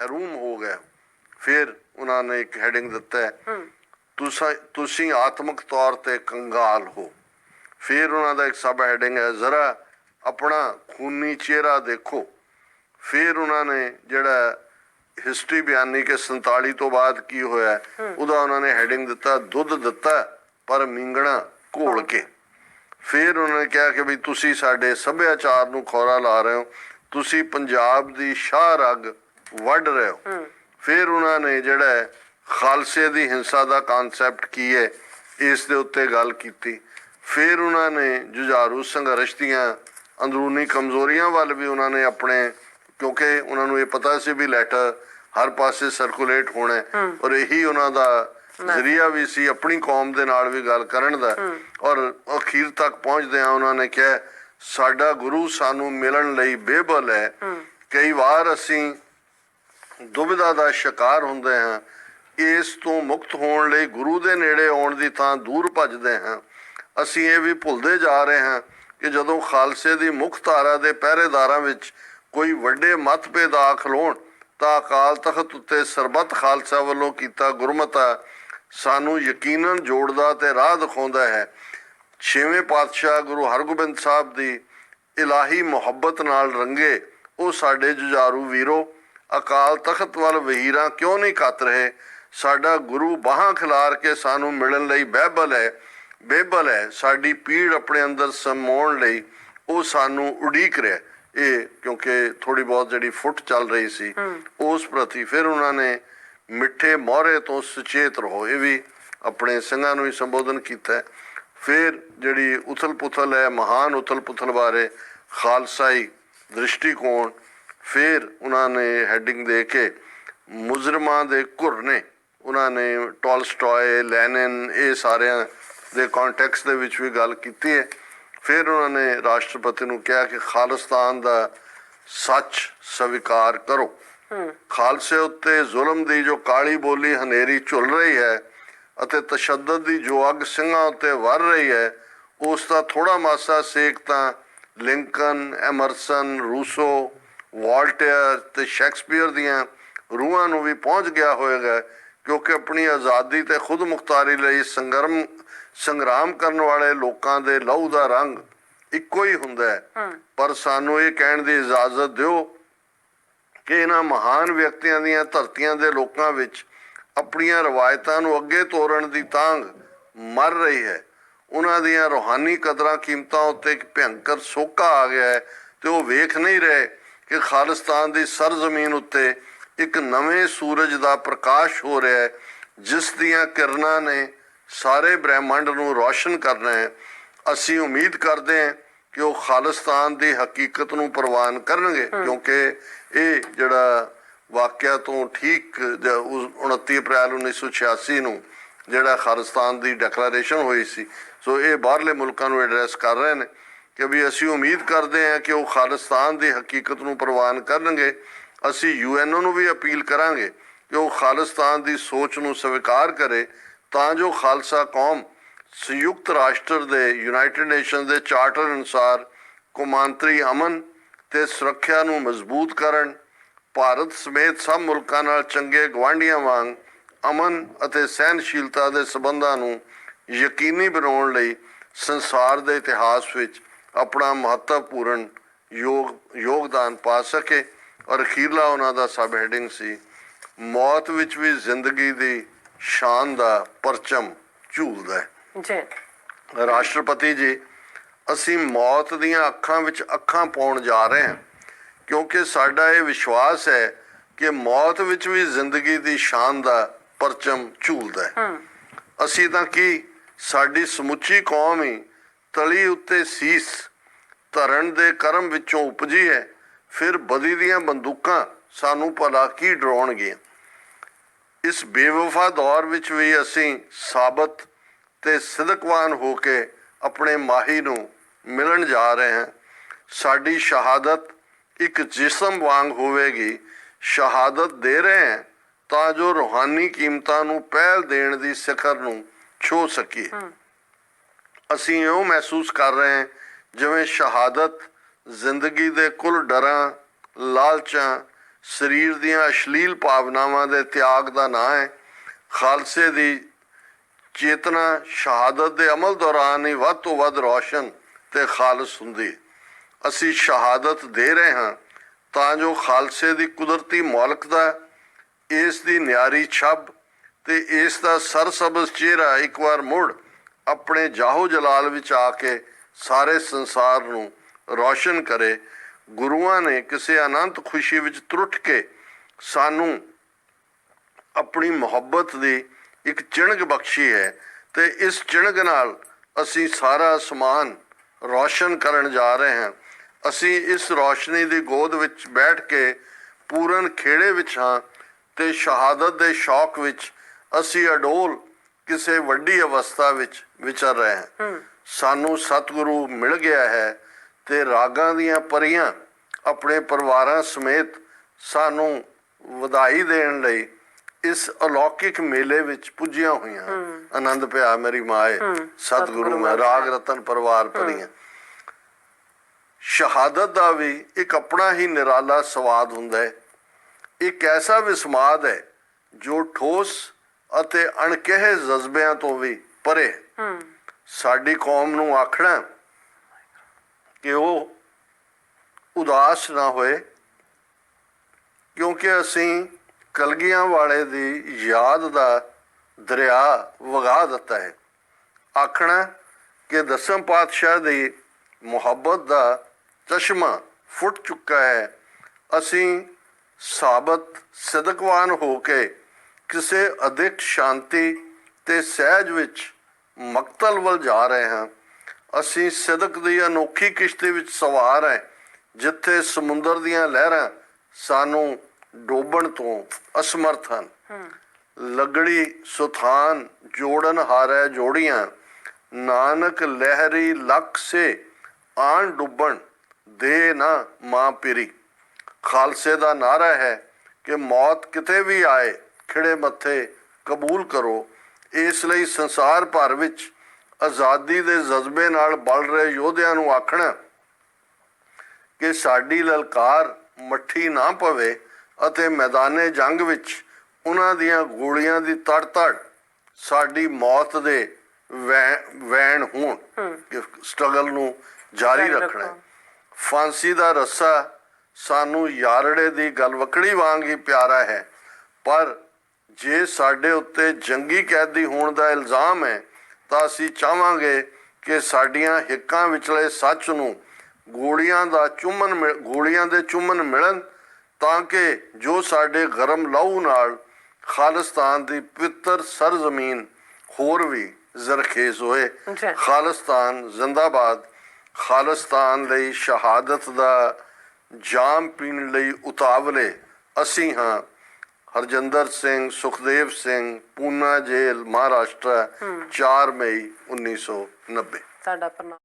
Room ਹੋ ਗਿਆ। ਫਿਰ ਉਹਨਾਂ ਨੇ ਇੱਕ ਹੈਡਿੰਗ ਦਿੱਤਾ ਹੈ ਤੁਸੀਂ ਤੁਸੀਂ ਆਤਮਿਕ ਤੌਰ ਤੇ ਕੰਗਾਲ ਹੋ। ਫਿਰ ਉਹਨਾਂ ਦਾ ਇੱਕ ਸਬ ਹੈਡਿੰਗ ਹੈ ਜ਼ਰਾ ਆਪਣਾ ਖੂਨੀ ਚਿਹਰਾ ਦੇਖੋ। ਫਿਰ ਉਹਨਾਂ ਨੇ ਜਿਹੜਾ ਹਿਸਟਰੀ ਬਿਆਨੀ ਕਿ 47 ਤੋਂ ਬਾਅਦ ਕੀ ਹੋਇਆ ਉਹਦਾ ਉਹਨਾਂ ਨੇ ਹੈਡਿੰਗ ਦਿੱਤਾ ਦੁੱਧ ਦਿੱਤਾ ਪਰ ਮਿੰਗਣਾ ਘੋਲ ਕੇ। ਫਿਰ ਉਹਨਾਂ ਨੇ ਕਿਹਾ ਕਿ ਵੀ ਤੁਸੀਂ ਸਾਡੇ ਸੱਭਿਆਚਾਰ ਨੂੰ ਖੋਰਾ ਲਾ ਰਹੇ ਹੋ ਤੁਸੀਂ ਪੰਜਾਬ ਦੀ ਸ਼ਾਹ ਰਗ ਵੱਢ ਰਹੇ ਹੋ। ਫਿਰ ਉਹਨਾਂ ਨੇ ਜਿਹੜਾ ਹੈ, ਖਾਲਸੇ ਦੀ ਹਿੰਸਾ ਦਾ ਕਨਸੈਪਟ ਕੀ ਹੈ ਇਸ ਦੇ ਉੱਤੇ ਗੱਲ ਕੀਤੀ। ਫਿਰ ਉਹਨਾਂ ਨੇ ਜੁਝਾਰੂ ਸੰਘਰਸ਼ ਦੀਆਂ ਅੰਦਰੂਨੀ ਕਮਜ਼ੋਰੀਆਂ ਵੱਲ ਵੀ ਉਹਨਾਂ ਨੇ ਆਪਣੇ ਕਿਉਂਕਿ ਉਹਨਾਂ ਨੂੰ ਇਹ ਪਤਾ ਸੀ ਵੀ ਲੈਟਰ ਹਰ ਪਾਸੇ ਸਰਕੂਲੇਟ ਹੋਣਾ ਔਰ ਇਹੀ ਉਹਨਾਂ ਦਾ ਜ਼ਰੀਆ ਵੀ ਸੀ ਆਪਣੀ ਕੌਮ ਦੇ ਨਾਲ ਵੀ ਗੱਲ ਕਰਨ ਦਾ। ਔਰ ਅਖੀਰ ਤੱਕ ਪਹੁੰਚਦੇ ਆ ਉਹਨਾਂ ਨੇ ਕਿਹਾ ਸਾਡਾ ਗੁਰੂ ਸਾਨੂੰ ਮਿਲਣ ਲਈ ਬੇਬਲ ਹੈ। ਕਈ ਵਾਰ ਅਸੀਂ ਦੁਬਿਧਾ ਦਾ ਸ਼ਿਕਾਰ ਹੁੰਦੇ ਹਾਂ, ਇਸ ਤੋਂ ਮੁਕਤ ਹੋਣ ਲਈ ਗੁਰੂ ਦੇ ਨੇੜੇ ਆਉਣ ਦੀ ਥਾਂ ਦੂਰ ਭੱਜਦੇ ਹਾਂ। ਅਸੀਂ ਇਹ ਵੀ ਭੁੱਲਦੇ ਜਾ ਰਹੇ ਹਾਂ ਕਿ ਜਦੋਂ ਖਾਲਸੇ ਦੀ ਮੁੱਖ ਧਾਰਾ ਦੇ ਪਹਿਰੇਦਾਰਾਂ ਵਿੱਚ ਕੋਈ ਵੱਡੇ ਮਤਭੇਦ ਆ ਖਲੋਣ, ਤਾਂ ਅਕਾਲ ਤਖਤ ਉੱਤੇ ਸਰਬੱਤ ਖਾਲਸਾ ਵੱਲੋਂ ਕੀਤਾ ਗੁਰਮਤਾ ਸਾਨੂੰ ਯਕੀਨਨ ਜੋੜਦਾ ਤੇ ਰਾਹ ਦਿਖਾਉਂਦਾ ਹੈ। ਛੇਵੇਂ ਪਾਤਸ਼ਾਹ ਗੁਰੂ ਹਰਗੋਬਿੰਦ ਸਾਹਿਬ ਦੀ ਇਲਾਹੀ ਮੁਹੱਬਤ ਨਾਲ ਰੰਗੇ, ਉਹ ਸਾਡੇ ਜੁਝਾਰੂ ਵੀਰੋ ਅਕਾਲ ਤਖਤ ਵੱਲ ਵਹੀਰਾਂ ਕਿਉਂ ਨਹੀਂ ਕੱਤ ਰਹੇ? ਸਾਡਾ ਗੁਰੂ ਬਾਹਾਂ ਖਿਲਾਰ ਕੇ ਸਾਨੂੰ ਮਿਲਣ ਲਈ ਬਹਿਬਲ ਹੈ ਬੇਬਲ ਹੈ। ਸਾਡੀ ਪੀੜ ਆਪਣੇ ਅੰਦਰ ਸਮਾਉਣ ਲਈ ਉਹ ਸਾਨੂੰ ਉਡੀਕ ਰਿਹਾ ਇਹ ਕਿਉਂਕਿ ਥੋੜੀ ਬਹੁਤ ਜਿਹੜੀ ਫੁੱਟ ਚੱਲ ਰਹੀ ਸੀ ਉਸ ਪ੍ਰਤੀ ਫਿਰ ਉਹਨਾਂ ਨੇ ਮਿੱਠੇ ਮੋਹਰੇ ਤੋਂ ਸੁਚੇਤ ਰਹੋ। ਇਹ ਵੀ ਆਪਣੇ ਸਿੰਘਾਂ ਨੂੰ ਹੀ ਸੰਬੋਧਨ ਕੀਤਾ। ਫਿਰ ਜਿਹੜੀ ਉਥਲ ਪੁਥਲ ਹੈ ਮਹਾਨ ਉਥਲ ਪੁਥਲ ਬਾਰੇ ਖਾਲਸਾਈ ਦ੍ਰਿਸ਼ਟੀਕੋਣ ਫਿਰ ਉਹਨਾਂ ਨੇ ਹੈਡਿੰਗ ਦੇ ਕੇ ਮੁਜਰਮਾਂ ਦੇ ਘੁਰ ਨੇ। ਉਹਨਾਂ ਨੇ ਟੋਲਸਟੋਏ ਲੈਨਿਨ ਇਹ ਸਾਰਿਆਂ ਦੇ ਕੰਟੈਕਸਟ ਦੇ ਵਿੱਚ ਵੀ ਗੱਲ ਕੀਤੀ ਹੈ। ਫਿਰ ਉਹਨਾਂ ਨੇ ਰਾਸ਼ਟਰਪਤੀ ਨੂੰ ਕਿਹਾ ਕਿ ਖਾਲਿਸਤਾਨ ਦਾ ਸੱਚ ਸਵੀਕਾਰ ਕਰੋ। ਖਾਲਸੇ ਉੱਤੇ ਜ਼ੁਲਮ ਦੀ ਜੋ ਕਾਲੀ ਬੋਲੀ ਹਨੇਰੀ ਝੁੱਲ ਰਹੀ ਹੈ ਅਤੇ ਤਸ਼ੱਦਦ ਦੀ ਜੋ ਅੱਗ ਸਿੰਘਾਂ ਉੱਤੇ ਵਰ ਰਹੀ ਹੈ ਉਸ ਦਾ ਥੋੜਾ ਮਾਸਾ ਸੇਕ ਤਾਂ ਲਿੰਕਨ ਐਮਰਸਨ ਰੂਸੋ ਵਾਲਟੇਅਰ ਤੇ ਸ਼ੈਕਸਪੀਅਰ ਦੀਆਂ ਰੂਹਾਂ ਨੂੰ ਵੀ ਪਹੁੰਚ ਗਿਆ ਹੋਵੇਗਾ ਕਿਉਂਕਿ ਆਪਣੀ ਆਜ਼ਾਦੀ ਤੇ ਖੁਦ ਮੁਖਤਾਰੀ ਲਈ ਸੰਗਰਮ ਸੰਗਰਾਮ ਕਰਨ ਵਾਲੇ ਲੋਕਾਂ ਦੇ ਲਹੂ ਦਾ ਰੰਗ ਇੱਕੋ ਹੀ ਹੁੰਦਾ ਹੈ। ਪਰ ਸਾਨੂੰ ਇਹ ਕਹਿਣ ਦੀ ਇਜਾਜ਼ਤ ਦਿਓ ਕਿ ਇਹਨਾਂ ਮਹਾਨ ਵਿਅਕਤੀਆਂ ਦੀਆਂ ਧਰਤੀਆਂ ਦੇ ਲੋਕਾਂ ਵਿੱਚ ਆਪਣੀਆਂ ਰਵਾਇਤਾਂ ਨੂੰ ਅੱਗੇ ਤੋਰਨ ਦੀ ਤਾਂਗ ਮਰ ਰਹੀ ਹੈ। ਉਹਨਾਂ ਦੀਆਂ ਰੋਹਾਨੀ ਕਦਰਾਂ ਕੀਮਤਾਂ ਉੱਤੇ ਇੱਕ ਭਿਅੰਕਰ ਸੋਕਾ ਆ ਗਿਆ ਹੈ ਤੇ ਉਹ ਵੇਖ ਨਹੀਂ ਰਹੇ ਕਿ ਖਾਲਿਸਤਾਨ ਦੀ ਸਰਜ਼ਮੀਨ ਉੱਤੇ ਇੱਕ ਨਵੇਂ ਸੂਰਜ ਦਾ ਪ੍ਰਕਾਸ਼ ਹੋ ਰਿਹਾ ਹੈ ਜਿਸ ਦੀਆਂ ਕਿਰਨਾਂ ਨੇ ਸਾਰੇ ਬ੍ਰਹਿਮੰਡ ਨੂੰ ਰੌਸ਼ਨ ਕਰਨਾ ਹੈ। ਅਸੀਂ ਉਮੀਦ ਕਰਦੇ ਹਾਂ ਕਿ ਉਹ ਖਾਲਿਸਤਾਨ ਦੀ ਹਕੀਕਤ ਨੂੰ ਪ੍ਰਵਾਨ ਕਰਨਗੇ ਕਿਉਂਕਿ ਇਹ ਜਿਹੜਾ ਵਾਕਿਆ ਤੋਂ ਠੀਕ ਜ- ਉਸ 29 ਅਪ੍ਰੈਲ 1986 ਨੂੰ ਜਿਹੜਾ ਖਾਲਿਸਤਾਨ ਦੀ ਡੈਕਲੇਰੇਸ਼ਨ ਹੋਈ ਸੀ। ਸੋ ਇਹ ਬਾਹਰਲੇ ਮੁਲਕਾਂ ਨੂੰ ਐਡਰੈਸ ਕਰ ਰਹੇ ਨੇ। ਕਿ ਵੀ ਅਸੀਂ ਉਮੀਦ ਕਰਦੇ ਹਾਂ ਕਿ ਉਹ ਖਾਲਿਸਤਾਨ ਦੀ ਹਕੀਕਤ ਨੂੰ ਪ੍ਰਵਾਨ ਕਰਨਗੇ। ਅਸੀਂ ਯੂਐਨਓ ਨੂੰ ਵੀ ਅਪੀਲ ਕਰਾਂਗੇ ਕਿ ਉਹ ਖਾਲਿਸਤਾਨ ਦੀ ਸੋਚ ਨੂੰ ਸਵੀਕਾਰ ਕਰੇ। ਤਾਂ ਜੋ ਖਾਲਸਾ ਕੌਮ ਸੰਯੁਕਤ ਰਾਸ਼ਟਰ ਦੇ ਯੂਨਾਈਟਿਡ ਨੇਸ਼ਨ ਦੇ ਚਾਰਟਰ ਅਨੁਸਾਰ ਕੌਮਾਂਤਰੀ ਅਮਨ ਤੇ ਸੁਰੱਖਿਆ ਨੂੰ ਮਜ਼ਬੂਤ ਕਰਨ, ਭਾਰਤ ਸਮੇਤ ਸਭ ਮੁਲਕਾਂ ਨਾਲ ਚੰਗੇ ਗਵਾਂਢੀਆਂ ਵਾਂਗ ਅਮਨ ਅਤੇ ਸਹਿਨਸ਼ੀਲਤਾ ਦੇ ਸਬੰਧਾਂ ਨੂੰ ਯਕੀਨੀ ਬਣਾਉਣ ਲਈ ਸੰਸਾਰ ਦੇ ਇਤਿਹਾਸ ਵਿੱਚ ਆਪਣਾ ਮਹੱਤਵਪੂਰਨ ਯੋਗ ਯੋਗਦਾਨ ਪਾ ਸਕੇ ਔਰ ਅਖੀਰਲਾ ਉਹਨਾਂ ਦਾ ਸਬ ਹੈਡਿੰਗ ਸੀ ਮੌਤ ਵਿੱਚ ਵੀ ਜ਼ਿੰਦਗੀ ਦੀ ਸ਼ਾਨ ਦਾ ਪਰਚਮ ਝੂਲਦਾ ਹੈ। ਜੀ। ਰਾਸ਼ਟਰਪਤੀ ਜੀ ਅਸੀਂ ਮੌਤ ਦੀਆਂ ਅੱਖਾਂ ਵਿੱਚ ਅੱਖਾਂ ਪਾਉਣ ਜਾ ਰਹੇ ਹਾਂ ਕਿਉਂਕਿ ਸਾਡਾ ਇਹ ਵਿਸ਼ਵਾਸ ਹੈ ਕਿ ਮੌਤ ਵਿੱਚ ਵੀ ਜ਼ਿੰਦਗੀ ਦੀ ਸ਼ਾਨ ਦਾ ਪਰਚਮ ਝੂਲਦਾ ਹੈ। ਅਸੀਂ ਤਾਂ ਕੀ ਸਾਡੀ ਸਮੁੱਚੀ ਕੌਮ ਹੀ ਤਲੀ ਉੱਤੇ ਸੀਸ ਧਰਨ ਦੇ ਕਰਮ ਵਿੱਚੋਂ ਉਪਜੀ ਹੈ, ਫਿਰ ਬਦੀ ਦੀਆਂ ਬੰਦੂਕਾਂ ਸਾਨੂੰ ਭਲਾ ਕੀ ਡਰਾਉਣਗੀਆਂ? ਇਸ ਬੇਵਫਾ ਦੌਰ ਵਿੱਚ ਵੀ ਅਸੀਂ ਸਾਬਤ ਤੇ ਸਿਦਕਵਾਨ ਹੋ ਕੇ ਆਪਣੇ ਮਾਹੀ ਨੂੰ ਮਿਲਣ ਜਾ ਰਹੇ ਹਾਂ। ਸਾਡੀ ਸ਼ਹਾਦਤ ਇੱਕ ਜਿਸਮ ਵਾਂਗ ਹੋਵੇਗੀ। ਸ਼ਹਾਦਤ ਦੇ ਰਹੇ ਹਾਂ ਤਾਂ ਜੋ ਰੂਹਾਨੀ ਕੀਮਤਾਂ ਨੂੰ ਪਹਿਲ ਦੇਣ ਦੀ ਸਿਖਰ ਨੂੰ ਛੋ ਸਕੀਏ। ਅਸੀਂ ਇਉਂ ਮਹਿਸੂਸ ਕਰ ਰਹੇ ਹਾਂ, ਜਿਵੇਂ ਸ਼ਹਾਦਤ ਜ਼ਿੰਦਗੀ ਦੇ ਕੁੱਲ ਡਰਾਂ, ਲਾਲਚਾਂ, ਸਰੀਰ ਦੀਆਂ ਅਸ਼ਲੀਲ ਭਾਵਨਾਵਾਂ ਦੇ ਤਿਆਗ ਦਾ ਨਾਂ ਹੈ। ਖਾਲਸੇ ਦੀ ਚੇਤਨਾ ਸ਼ਹਾਦਤ ਦੇ ਅਮਲ ਦੌਰਾਨ ਹੀ ਵੱਧ ਤੋਂ ਵੱਧ ਰੌਸ਼ਨ ਤੇ ਖਾਲਸ ਹੁੰਦੀ ਅਸੀਂ ਸ਼ਹਾਦਤ ਦੇ ਰਹੇ ਹਾਂ ਤਾਂ ਜੋ ਖਾਲਸੇ ਦੀ ਕੁਦਰਤੀ ਮੌਲਕਤਾ ਇਸ ਦੀ ਨਿਆਰੀ ਛੱਬ ਤੇ ਇਸ ਦਾ ਸਰਸਬਜ਼ ਚਿਹਰਾ ਇੱਕ ਵਾਰ ਮੁੜ ਆਪਣੇ ਜਾਹੋ ਜਲਾਲ ਵਿੱਚ ਆ ਕੇ ਸਾਰੇ ਸੰਸਾਰ ਨੂੰ ਰੌਸ਼ਨ ਕਰੇ। ਗੁਰੂਆਂ ਨੇ ਕਿਸੇ ਅਨੰਤ ਖੁਸ਼ੀ ਵਿੱਚ ਤਰੁੱਟ ਕੇ ਸਾਨੂੰ ਆਪਣੀ ਮੁਹੱਬਤ ਦੀ ਇੱਕ ਚਿਣਗ ਬਖਸ਼ੀ ਹੈ ਤੇ ਇਸ ਚਿਣਗ ਨਾਲ ਅਸੀਂ ਸਾਰਾ ਅਸਮਾਨ ਰੌਸ਼ਨ ਕਰਨ ਜਾ ਰਹੇ ਹਾਂ। ਅਸੀਂ ਇਸ ਰੌਸ਼ਨੀ ਦੀ ਗੋਦ ਵਿੱਚ ਬੈਠ ਕੇ ਪੂਰਨ ਖੇੜੇ ਵਿੱਚ ਹਾਂ ਤੇ ਸ਼ਹਾਦਤ ਦੇ ਸ਼ੌਕ ਵਿੱਚ ਅਸੀਂ ਅਡੋਲ ਕਿਸੇ ਵੱਡੀ ਅਵਸਥਾ ਵਿੱਚ ਵਿਚਰ ਰਹੇ ਹਾਂ। ਸਾਨੂੰ ਸਤਿਗੁਰੂ ਮਿਲ ਗਿਆ ਹੈ ਤੇ ਰਾਗਾਂ ਦੀਆਂ ਪਰੀਆਂ ਆਪਣੇ ਪਰਿਵਾਰਾਂ ਸਮੇਤ ਸਾਨੂੰ ਵਧਾਈ ਦੇਣ ਲਈ ਇਸ ਅਲੌਕਿਕ ਮੇਲੇ ਵਿੱਚ ਪੁੱਜੀਆਂ ਹੋਈਆਂ। ਆਨੰਦ ਪਿਆ ਮੇਰੀ ਮਾਏ ਸਤਿਗੁਰੂ ਮੈਂ ਰਾਗ ਰਤਨ ਪਰਿਵਾਰ ਪਰੀਆਂ। ਸ਼ਹਾਦਤ ਦਾ ਵੀ ਇੱਕ ਆਪਣਾ ਹੀ ਨਿਰਾਲਾ ਸਵਾਦ ਹੁੰਦਾ ਹੈ। ਇੱਕ ਐਸਾ ਵਿਸਮਾਦ ਹੈ ਜੋ ਠੋਸ ਅਤੇ ਅਣਕਿਹੇ ਜਜ਼ਬਿਆਂ ਤੋਂ ਵੀ ਪਰੇ। ਹੈ। ਸਾਡੀ ਕੌਮ ਨੂੰ ਆਖਣਾ ਕਿ ਉਹ ਉਦਾਸ ਨਾ ਹੋਏ ਕਿਉਂਕਿ ਅਸੀਂ ਕਲਗੀਆਂ ਵਾਲੇ ਦੀ ਯਾਦ ਦਾ ਦਰਿਆ ਵਗਾ ਦਿੱਤਾ ਹੈ। ਆਖਣਾ ਕਿ ਦਸਮ ਪਾਤਸ਼ਾਹ ਦੀ ਮੁਹੱਬਤ ਦਾ ਚਸ਼ਮਾ ਫੁੱਟ ਚੁੱਕਾ ਹੈ। ਅਸੀਂ ਸਾਬਤ ਸਦਕਵਾਨ ਹੋ ਕੇ ਕਿਸੇ ਅਧਿਕ ਸ਼ਾਂਤੀ ਤੇ ਸਹਿਜ ਵਿੱਚ ਮਕਤਲ ਵੱਲ ਜਾ ਰਹੇ ਹਾਂ। ਅਸੀਂ ਸਦਕ ਦੀ ਅਨੋਖੀ ਕਿਸ਼ਤੀ ਵਿੱਚ ਸਵਾਰ ਹੈ ਜਿੱਥੇ ਸਮੁੰਦਰ ਦੀਆਂ ਲਹਿਰਾਂ ਸਾਨੂੰ ਡੋਬਣ ਤੋਂ ਅਸਮਰਥ ਹਨ। ਲਗੜੀ ਸੁਥਾਨ ਜੋੜਨ ਹਾਰੈ ਜੋੜੀਆਂ ਨਾਨਕ ਲਹਿਰੀ ਲੱਖ ਸੇ ਆਣ ਡੁੱਬਣ ਦੇ ਨਾ ਮਾਂ ਪੀਰੀ। ਖਾਲਸੇ ਦਾ ਨਾਰਾ ਹੈ ਕਿ ਮੌਤ ਕਿਤੇ ਵੀ ਆਏ ਖਿੜੇ ਮੱਥੇ ਕਬੂਲ ਕਰੋ। ਇਸ ਲਈ ਸੰਸਾਰ ਭਰ ਵਿੱਚ ਆਜ਼ਾਦੀ ਦੇ ਜਜ਼ਬੇ ਨਾਲ ਬਲ ਰਹੇ ਯੋਧਿਆਂ ਨੂੰ ਆਖਣਾ ਕਿ ਸਾਡੀ ਲਲਕਾਰ ਮੱਠੀ ਨਾ ਪਵੇ ਅਤੇ ਮੈਦਾਨੇ ਜੰਗ ਵਿੱਚ ਉਹਨਾਂ ਦੀਆਂ ਗੋਲੀਆਂ ਦੀ ਤੜ-ਤੜ ਸਾਡੀ ਮੌਤ ਦੇ ਵੈਣ ਹੋਣ। ਕਿ ਸਟਰਗਲ ਨੂੰ ਜਾਰੀ ਰੱਖਣਾ। ਫਾਂਸੀ ਦਾ ਰੱਸਾ ਸਾਨੂੰ ਯਾਰੜੇ ਦੀ ਗਲਵਕੜੀ ਵਾਂਗ ਹੀ ਪਿਆਰਾ ਹੈ ਪਰ ਜੇ ਸਾਡੇ ਉੱਤੇ ਜੰਗੀ ਕੈਦੀ ਹੋਣ ਦਾ ਇਲਜ਼ਾਮ ਹੈ ਤਾਂ ਅਸੀਂ ਚਾਹਾਂਗੇ ਕਿ ਸਾਡੀਆਂ ਹਿੱਕਾਂ ਵਿਚਲੇ ਸੱਚ ਨੂੰ ਗੋਲੀਆਂ ਦਾ ਚੁੰਮਨ ਗੋਲੀਆਂ ਦੇ ਚੁੰਮਨ ਮਿਲਣ ਤਾਂ ਕਿ ਜੋ ਸਾਡੇ ਗਰਮ ਲਹੂ ਨਾਲ ਖਾਲਿਸਤਾਨ ਦੀ ਪਵਿੱਤਰ ਸਰਜ਼ਮੀਨ ਹੋਰ ਵੀ ਜ਼ਰਖੇਜ਼ ਹੋਏ। ਖਾਲਿਸਤਾਨ ਜ਼ਿੰਦਾਬਾਦ ਖਾਲਿਸਤਾਨ ਲਈ ਸ਼ਹਾਦਤ ਦਾ ਜਾਮ ਪੀਣ ਲਈ ਉਤਾਵਲੇ ਅਸੀਂ ਹਾਂ ਹਰਜਿੰਦਰ ਸਿੰਘ ਸੁਖਦੇਵ ਸਿੰਘ ਪੂਨਾ ਜੇਲ੍ਹ ਮਹਾਰਾਸ਼ਟਰ 4 ਮਈ 1990 ਸਾਡਾ ਪ੍ਰਣਾਮ